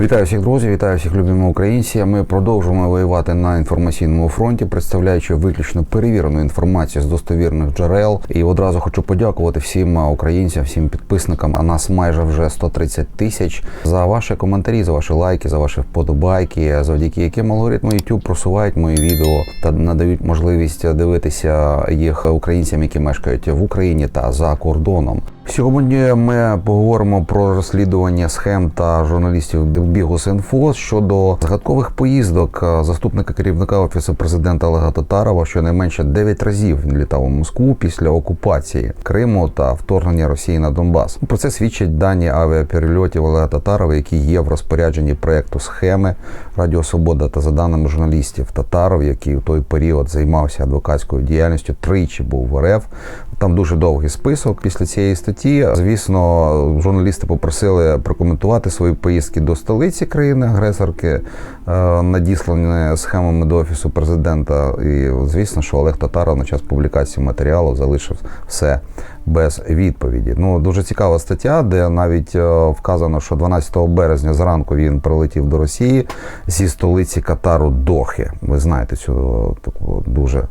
Вітаю всіх друзів, вітаю всіх любимих українців. Ми продовжуємо воювати на інформаційному фронті, представляючи виключно перевірену інформацію з достовірних джерел. І одразу хочу подякувати всім українцям, всім підписникам. А нас майже вже 130 тисяч за ваші коментарі, за ваші лайки, за ваші вподобайки, завдяки яким алгоритми YouTube просувають мої відео та надають можливість дивитися їх українцям, які мешкають в Україні та за кордоном. Сьогодні ми поговоримо про розслідування схем та журналістів Бігус.Інфо щодо загадкових поїздок заступника керівника офісу президента Олега Татарова, щонайменше 9 разів літав у Москву після окупації Криму та вторгнення Росії на Донбас. Про це свідчать дані авіаперельотів Олега Татарова, які є в розпорядженні проекту схеми Радіо Свобода та за даними журналістів Татаров, який у той період займався адвокатською діяльністю, тричі був в РФ. Там дуже довгий список. Після цієї статті, звісно, журналісти попросили прокоментувати свої поїздки до столиці країни-агресорки, е, надіслані схемами до офісу президента. І звісно, що Олег Татаров на час публікації матеріалу залишив все без відповіді. Ну дуже цікава стаття, де навіть е, вказано, що 12 березня зранку він прилетів до Росії зі столиці Катару Дохи. Ви знаєте цю таку дуже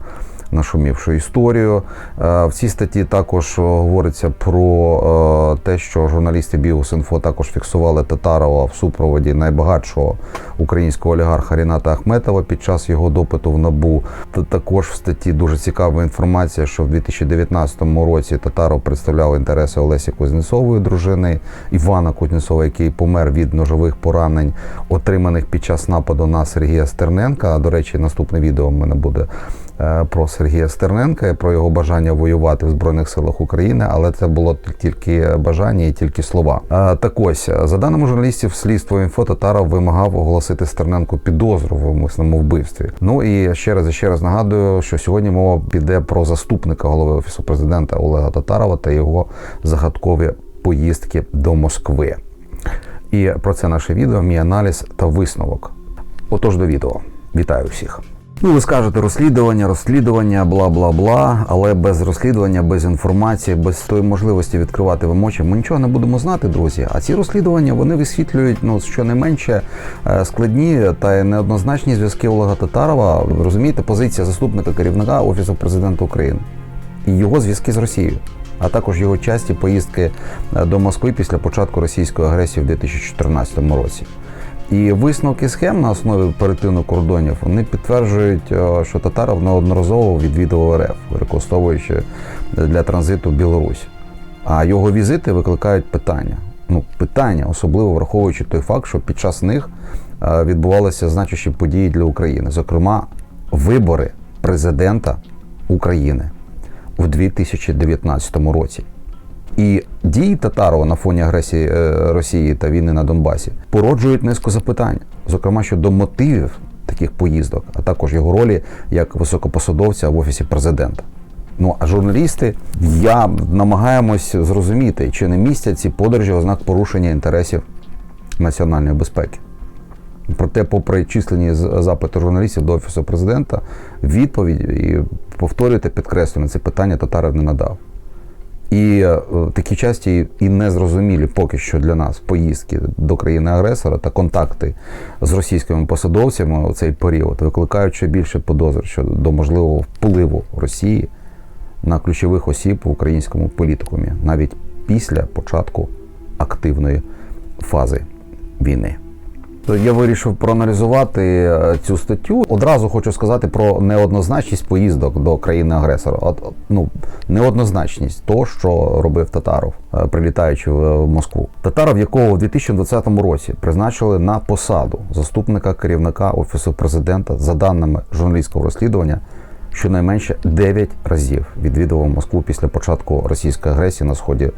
нашумівшу історію. Е, В цій статті також говориться про е, те, що журналісти Біус.Інфо також фіксували Татарова в супроводі найбагатшого українського олігарха Ріната Ахметова під час його допиту в НАБУ. Та також в статті дуже цікава інформація, що в 2019 році Татаров представляв інтереси Олесі Кузнєцової, дружини Івана Кузнєцова, який помер від ножових поранень, отриманих під час нападу на Сергія Стерненка. До речі, наступне відео в мене буде е, про Сергія Стерненка і про його бажання воювати в Збройних силах України, але це було тільки бажання і тільки слова. Е, Так ось, за даними журналістів, слідство інфо Татаров вимагав оголосити Стерненку підозру в умисному вбивстві. Ну і ще раз і ще раз нагадую, що сьогодні мова піде про заступника голови офісу президента Олега Татарова та його загадкові поїздки до Москви. І про це наше відео, мій аналіз та висновок. Отож до відео. Вітаю всіх. Ну, ви скажете розслідування, розслідування, бла бла бла. Але без розслідування, без інформації, без тої можливості відкривати вам очі, ми нічого не будемо знати, друзі. А ці розслідування вони висвітлюють ну щонайменше е, складні та неоднозначні зв'язки Олега Татарова. Розумієте, позиція заступника керівника офісу президента України і його зв'язки з Росією. А також його часті поїздки е, до Москви після початку російської агресії в 2014 році. І висновки схем на основі перетину кордонів вони підтверджують, е, що Татаров неодноразово відвідував РФ, використовуючи для транзиту Білорусь. А його візити викликають питання. Ну, питання, особливо враховуючи той факт, що під час них е, відбувалися значущі події для України, зокрема, вибори президента України у 2019 році. І дії Татарова на фоні агресії е, Росії та війни на Донбасі породжують низку запитань, зокрема щодо мотивів таких поїздок, а також його ролі як високопосадовця в офісі президента. Ну а журналісти я намагаємось зрозуміти, чи не містять ці подорожі ознак порушення інтересів національної безпеки. Проте, попри численні запити журналістів до офісу президента, відповідь і повторюйте, підкреслю на це питання Татаров не надав. І е, такі часті і незрозумілі поки що для нас поїздки до країни-агресора та контакти з російськими посадовцями у цей період викликають ще більше подозр щодо можливого впливу Росії на ключових осіб в українському політикумі навіть після початку активної фази війни. Я вирішив проаналізувати е, цю статтю. Одразу хочу сказати про неоднозначність поїздок до країни-агресора. От, ну, неоднозначність того, що робив Татаров, е, прилітаючи в в Москву. Татаров, якого в 2020 році призначили на посаду заступника керівника офісу президента, за даними журналістського розслідування, щонайменше 9 разів відвідував Москву після початку російської агресії на сході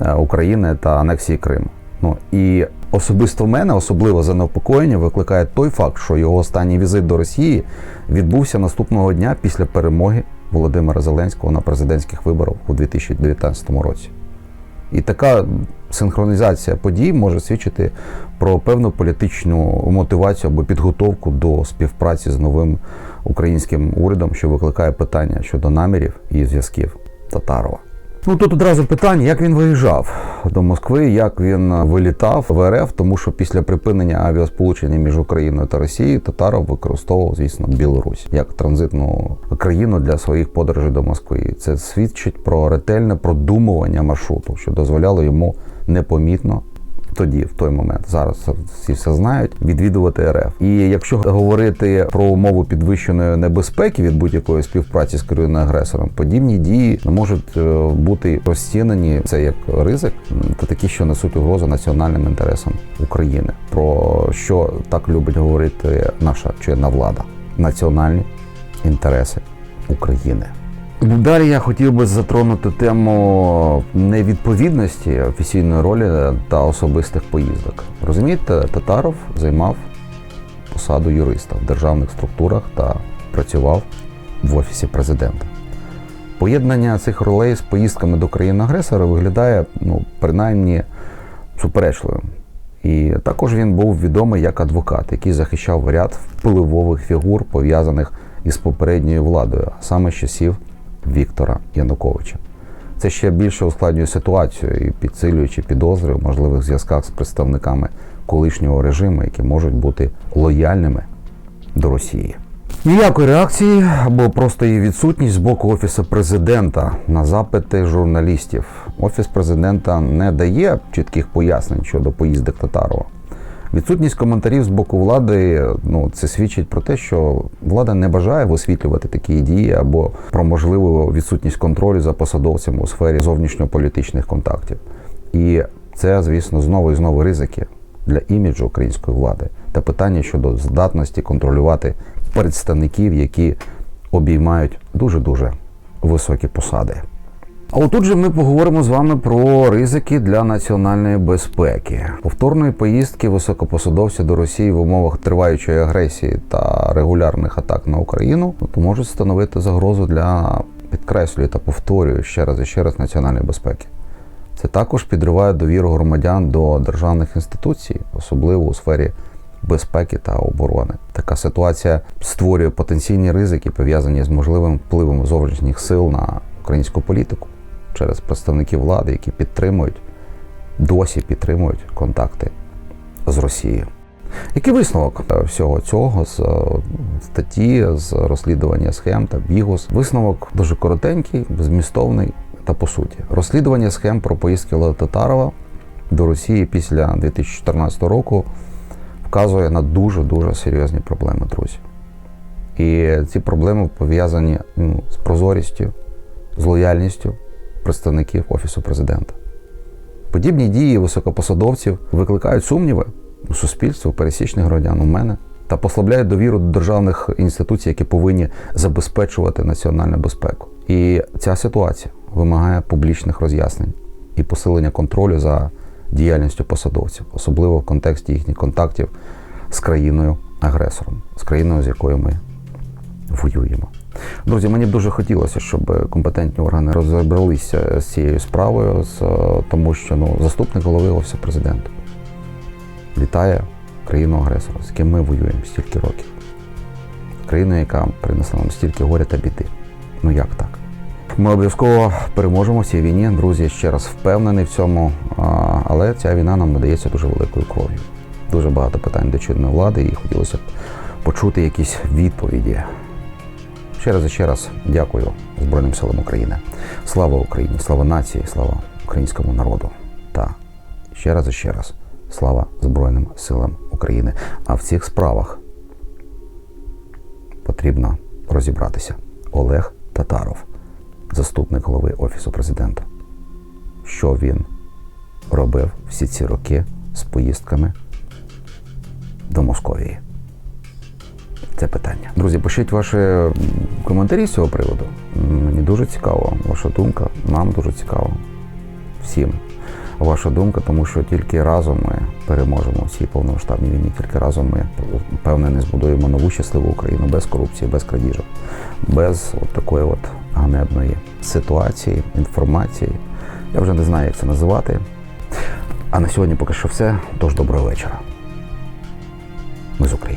е, України та анексії Криму. Ну і особисто в мене, особливо занепокоєння, викликає той факт, що його останній візит до Росії відбувся наступного дня після перемоги Володимира Зеленського на президентських виборах у 2019 році. І така синхронізація подій може свідчити про певну політичну мотивацію або підготовку до співпраці з новим українським урядом, що викликає питання щодо намірів і зв'язків Татарова. Ну тут одразу питання, як він виїжджав до Москви, як він вилітав в РФ, тому що після припинення авіасполучення між Україною та Росією Татаров використовував, звісно, Білорусь як транзитну країну для своїх подорожей до Москви. Це свідчить про ретельне продумування маршруту, що дозволяло йому непомітно. Тоді, в той момент, зараз всі все знають, відвідувати РФ. І якщо говорити про умову підвищеної небезпеки від будь-якої співпраці з країною агресором, подібні дії можуть е, бути розцінені це як ризик та такі, що несуть угрозу національним інтересам України. Про що так любить говорити наша чинна влада національні інтереси України. Далі я хотів би затронути тему невідповідності офіційної ролі та особистих поїздок. Розумієте, Татаров займав посаду юриста в державних структурах та працював в офісі президента. Поєднання цих ролей з поїздками до країни-агресора виглядає ну, принаймні суперечливим. І також він був відомий як адвокат, який захищав ряд впливових фігур, пов'язаних із попередньою владою, а саме з часів Віктора Януковича. Це ще більше ускладнює ситуацію і підсилюючи підозри в можливих зв'язках з представниками колишнього режиму, які можуть бути лояльними до Росії. Ніякої реакції або просто її відсутність з боку офісу президента на запити журналістів. Офіс президента не дає чітких пояснень щодо поїздок Татарова. Відсутність коментарів з боку влади ну це свідчить про те, що влада не бажає висвітлювати такі дії або про можливу відсутність контролю за посадовцями у сфері зовнішньополітичних контактів. І це, звісно, знову і знову ризики для іміджу української влади та питання щодо здатності контролювати представників, які обіймають дуже дуже високі посади. А отут же ми поговоримо з вами про ризики для національної безпеки, повторної поїздки високопосадовця до Росії в умовах триваючої агресії та регулярних атак на Україну то можуть становити загрозу для підкреслюю та повторюю ще раз і ще раз національної безпеки. Це також підриває довіру громадян до державних інституцій, особливо у сфері безпеки та оборони. Така ситуація створює потенційні ризики, пов'язані з можливим впливом зовнішніх сил на українську політику через представників влади, які підтримують, досі підтримують контакти з Росією. Який висновок е, всього цього з е, статті, з розслідування схем та бігус? Висновок дуже коротенький, змістовний та по суті. Розслідування схем про поїздки Олега Татарова до Росії після 2014 року вказує на дуже-дуже серйозні проблеми, друзі. І ці проблеми пов'язані ну, з прозорістю, з лояльністю представників Офісу президента. Подібні дії високопосадовців викликають сумніви у суспільстві, у пересічних громадян, у мене та послабляють довіру до державних інституцій, які повинні забезпечувати національну безпеку. І ця ситуація вимагає публічних роз'яснень і посилення контролю за діяльністю посадовців, особливо в контексті їхніх контактів з країною-агресором, з країною, з якою ми воюємо. Друзі, мені б дуже хотілося, щоб компетентні органи розібралися з цією справою, з, тому що ну, заступник голови офісу президента літає країну агресора, з ким ми воюємо стільки років. Країну, яка принесла нам стільки горя та біди. Ну як так? Ми обов'язково переможемо в цій війні. Друзі, ще раз впевнений в цьому. Але ця війна нам надається дуже великою кров'ю. Дуже багато питань до чинної влади, і хотілося б почути якісь відповіді. Ще раз і ще раз дякую Збройним силам України. Слава Україні, слава нації, слава українському народу. Та ще раз і ще раз слава Збройним силам України. А в цих справах потрібно розібратися. Олег Татаров, заступник голови Офісу президента. Що він робив всі ці роки з поїздками до Московії? Це питання. Друзі, пишіть ваші коментарі з цього приводу. Мені дуже цікаво ваша думка. Нам дуже цікаво. Всім ваша думка, тому що тільки разом ми переможемо в цій повномасштабній війні. Тільки разом ми впевнений збудуємо нову щасливу Україну без корупції, без крадіжок, без от такої от ганебної ситуації, інформації. Я вже не знаю, як це називати. А на сьогодні поки що все. Тож доброго вечора. Ми з України.